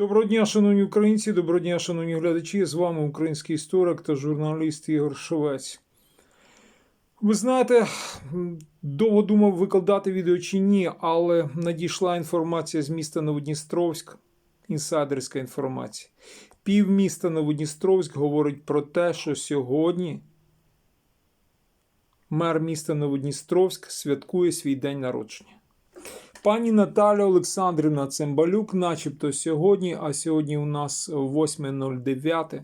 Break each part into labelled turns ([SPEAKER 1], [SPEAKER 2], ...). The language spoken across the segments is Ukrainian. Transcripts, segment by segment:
[SPEAKER 1] Доброго дня, шановні українці, доброго дня, шановні глядачі. З вами український історик та журналіст Ігор Шовець. Ви знаєте, довго думав викладати відео чи ні, але надійшла інформація з міста Новодністровськ, інсайдерська інформація. Пів міста Новодністровськ говорить про те, що сьогодні мер міста Новодністровськ святкує свій день народження. Пані Наталя Олександрівна Цимбалюк, начебто сьогодні, а сьогодні у нас 8.09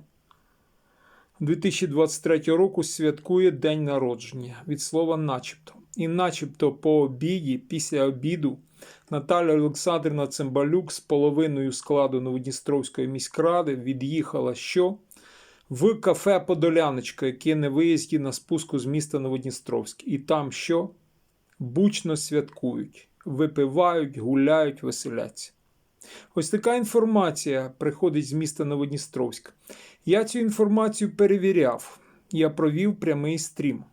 [SPEAKER 1] 2023 року святкує день народження від слова начебто. І начебто по обіді, після обіду, Наталя Олександрівна Цимбалюк з половиною складу Новодністровської міськради від'їхала що? В кафе Подоляночка, яке на виїзді на спуску з міста Новодністровськ. І там що? Бучно святкують, випивають, гуляють, веселяться. Ось така інформація приходить з міста Новодністровськ. Я цю інформацію перевіряв. Я провів прямий стрім.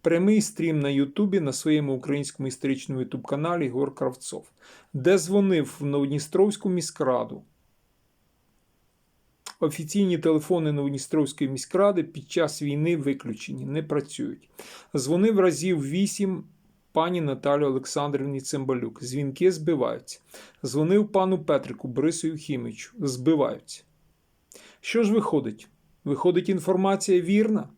[SPEAKER 1] Прямий стрім на Ютубі на своєму українському історичному ютуб-каналі Ігор Кравцов, де дзвонив в Новодністровську міськраду. Офіційні телефони Новодністровської міськради під час війни виключені, не працюють. Дзвонив разів вісім пані Наталі Олександрівні Цимбалюк. Дзвінки збиваються. Дзвонив пану Петрику Борису Юхімичу. Збиваються. Що ж виходить? Виходить, інформація вірна.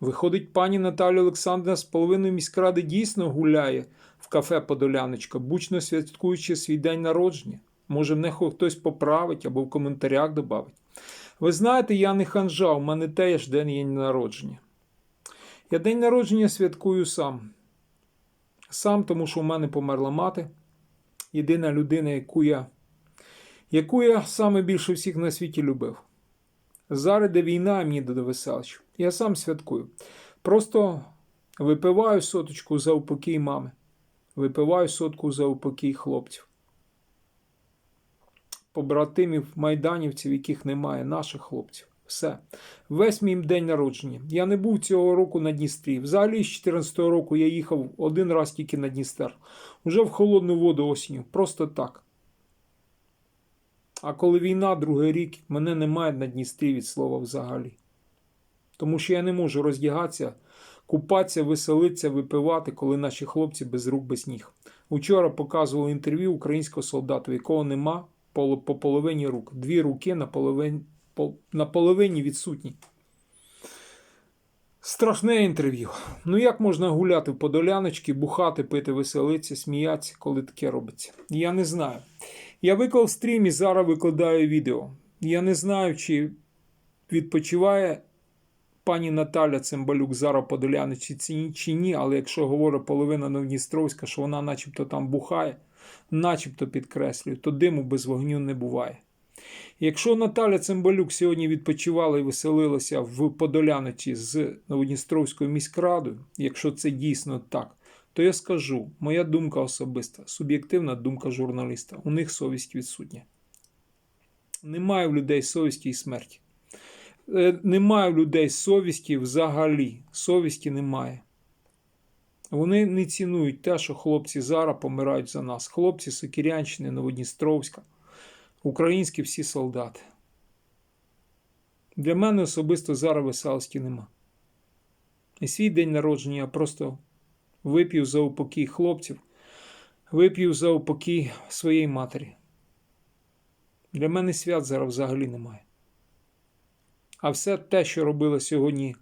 [SPEAKER 1] Виходить, пані Наталя Олександрівна з половиною міськради дійсно гуляє в кафе Подоляночка, бучно святкуючи свій день народження. Може, мене хтось поправить або в коментарях додавить. Ви знаєте, я не ханжа, у мене теж день народження. Я день народження святкую сам. Сам, тому що у мене померла мати. Єдина людина, яку я, яку я саме більше всіх на світі любив. Зараз де війна, мені до веселищу. Я сам святкую. Просто випиваю соточку за упокій мами. Випиваю сотку за упокій хлопців. Побратимів, майданівців, яких немає, наших хлопців. Все. Весь мій день народження. Я не був цього року на Дністрі. Взагалі, з 2014 року я їхав один раз тільки на Дністер. Уже в холодну воду осінню. Просто так. А коли війна, другий рік, мене немає на Дністрі від слова взагалі. Тому що я не можу роздягатися, купатися, веселитися, випивати, коли наші хлопці без рук, без ніг. Учора показували інтерв'ю українського солдата, якого нема по, по половині рук. Дві руки на половині, по, на половині відсутні. Страшне інтерв'ю. Ну як можна гуляти в подоляночки, бухати, пити, веселитися, сміятися, коли таке робиться? Я не знаю. Я виклав стрім і зараз викладаю відео. Я не знаю, чи відпочиває пані Наталя Цимбалюк зараз подоляночі чи ні, але якщо говорить половина Новдністровська, що вона начебто там бухає, начебто підкреслюю, то диму без вогню не буває. Якщо Наталя Цимбалюк сьогодні відпочивала і веселилася в Подоляночі з Новодністровською міськрадою, якщо це дійсно так, то я скажу, моя думка особиста, суб'єктивна думка журналіста, у них совість відсутня. Немає в людей совісті і смерті. Е, Немає в людей совісті взагалі. Совісті немає. Вони не цінують те, що хлопці зараз помирають за нас. Хлопці Сокірянщини, Новодністровська, українські всі солдати. Для мене особисто зараз веселості нема. І свій день народження я просто вип'ю за упокій хлопців, вип'ю за упокій своєї матері. Для мене свят зараз взагалі немає. А все те, що робила сьогодні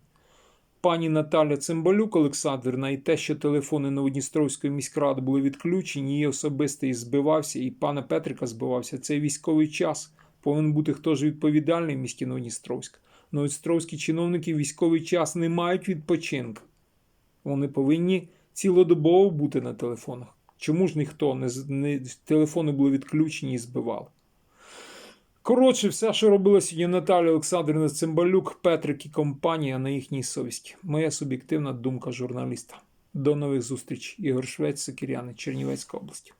[SPEAKER 1] пані Наталя Цимбалюк Олександрівна, і те, що телефони Новодністровської міськради були відключені, її особисто і збивався, і пана Петрика збивався. Це військовий час. Повинен бути хто ж відповідальний в місті Новодністровськ. Новодністровські чиновники в військовий час не мають відпочинку. Вони повинні цілодобово бути на телефонах. Чому ж ніхто не, не телефони були відключені і збивали? Коротше, все, що робила сьогодні Наталі Олександрівна Цимбалюк, Петрик і компанія на їхній совісті. Моя суб'єктивна думка журналіста. До нових зустрічей. Ігор Швець, Сокіряни, Чернівецька область.